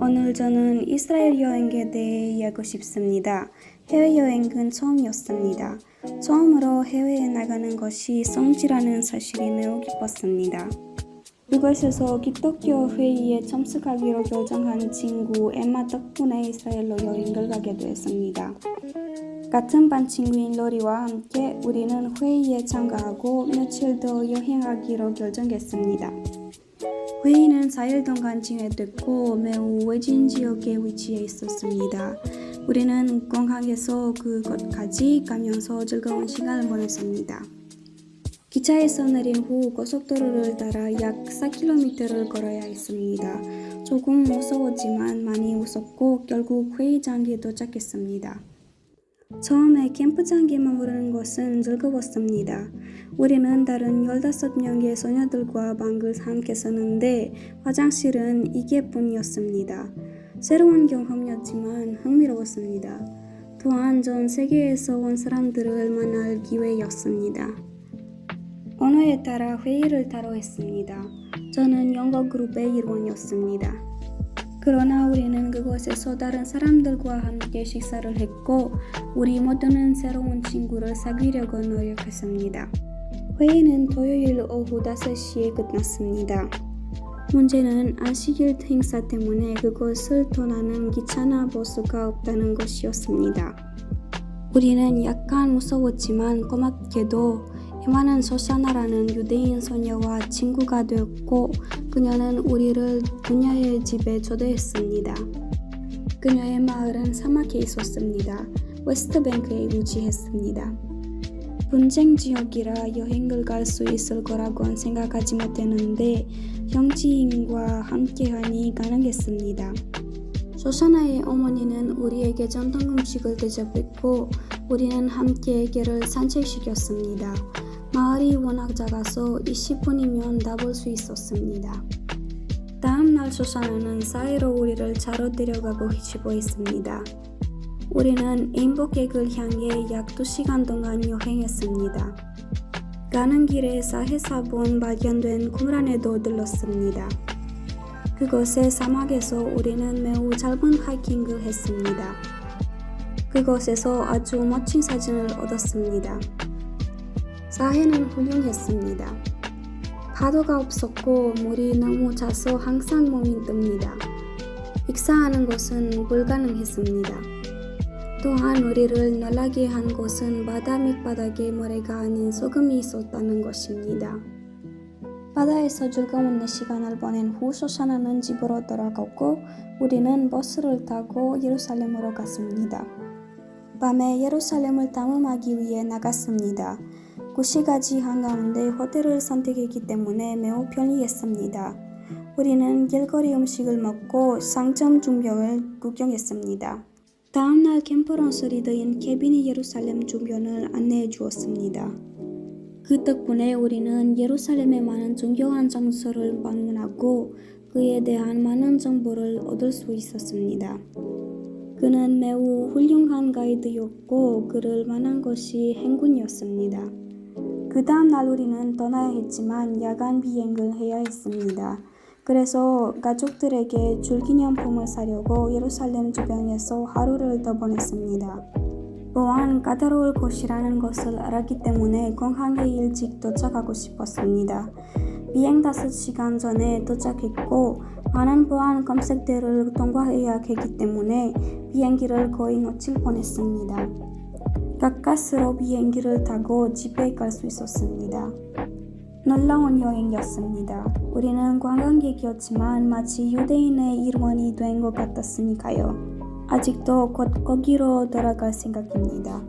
오늘 저는 이스라엘 여행에 대해 이야기하고 싶습니다. 해외여행은 처음이었습니다. 처음으로 해외에 나가는 것이 성지라는 사실이 매우 기뻤습니다. 그곳에서 기독교 회의에 참석하기로 결정한 친구 엠마 덕분에 이스라엘로 여행을 가게 되었습니다. 같은 반 친구인 로리와 함께 우리는 회의에 참가하고 며칠 더 여행하기로 결정했습니다. 회의는 4일 동안 진행됐고 매우 외진 지역에 위치해 있었습니다. 우리는 공항에서 그곳까지 가면서 즐거운 시간을 보냈습니다. 기차에서 내린 후 고속도로를 따라 약 4km를 걸어야 했습니다. 조금 무서웠지만 많이 웃었고 결국 회의장에 도착했습니다. 처음에 캠프장에 머무르는 것은 즐거웠습니다. 우리는 다른 15명의 소녀들과 방을 함께 썼는데 화장실은 이게 뿐이었습니다. 새로운 경험이었지만 흥미로웠습니다. 또한 전 세계에서 온 사람들을 만날 기회였습니다. 언어에 따라 회의를 따로 했습니다. 저는 영어 그룹의 일원이었습니다. 그러나 우리는 그곳에서 다른 사람들과 함께 식사를 했고 우리 모두는 새로운 친구를 사귀려고 노력했습니다. 회의는 토요일 오후 5시에 끝났습니다. 문제는 안식일 행사 때문에 그곳을 떠나는 기차나 버스가 없다는 것이었습니다. 우리는 약간 무서웠지만 고맙게도 에마는 소샤나라는 유대인 소녀와 친구가 되었고 그녀는 우리를 그녀의 집에 초대했습니다. 그녀의 마을은 사막에 있었습니다. 웨스트뱅크에 위치했습니다. 분쟁 지역이라 여행을 갈 수 있을 거라고는 생각하지 못했는데 형제인과 함께하니 가능했습니다. 소샤나의 어머니는 우리에게 전통 음식을 대접했고 우리는 함께 개를 산책시켰습니다. 마을이 워낙 작아서 20분이면 다볼수 있었습니다. 다음 날 소샤나는 사이로 우리를 차로 데려가고 싶어했습니다. 우리는 인복객을 향해 약 2시간 동안 여행했습니다. 가는 길에 사해사본 발견된 쿰란에도 들렀습니다. 그곳의 사막에서 우리는 매우 짧은 하이킹을 했습니다. 그곳에서 아주 멋진 사진을 얻었습니다. 사해는 훌륭했습니다. 파도가 없었고 물이 너무 차서 항상 몸이 뜹니다. 익사하는 것은 불가능했습니다. 또한 우리를 놀라게 한 것은 바다 밑바닥에 모래가 아닌 소금이 있었다는 것입니다. 바다에서 즐거운 4시간을 보낸 후 소샤나는 집으로 돌아갔고 우리는 버스를 타고 예루살렘으로 갔습니다. 밤에 예루살렘을 탐험하기 위해 나갔습니다. 9시까지 한가운데 호텔을 선택했기 때문에 매우 편리했습니다. 우리는 길거리 음식을 먹고 상점 중병을 구경했습니다. 다음날 캠퍼런스 리더인 케빈이 예루살렘 주변을 안내해 주었습니다. 그 덕분에 우리는 예루살렘의 많은 존경한 장소를 방문하고 그에 대한 많은 정보를 얻을 수 있었습니다. 그는 매우 훌륭한 가이드였고 그를 만난 것이 행운이었습니다. 그 다음 날 우리는 떠나야 했지만 야간 비행을 해야 했습니다. 그래서 가족들에게 줄기념품을 사려고 예루살렘 주변에서 하루를 더 보냈습니다. 또한 까다로울 곳이라는 것을 알았기 때문에 공항에 일찍 도착하고 싶었습니다. 비행 5시간 전에 도착했고 많은 보안 검색대를 통과해야 했기 때문에 비행기를 거의 놓칠 뻔했습니다. 가까스로 비행기를 타고 집에 갈 수 있었습니다. 놀라운 여행이었습니다. 우리는 관광객이었지만 마치 유대인의 일원이 된 것 같았으니까요. 아직도 곧 거기로 돌아갈 생각입니다.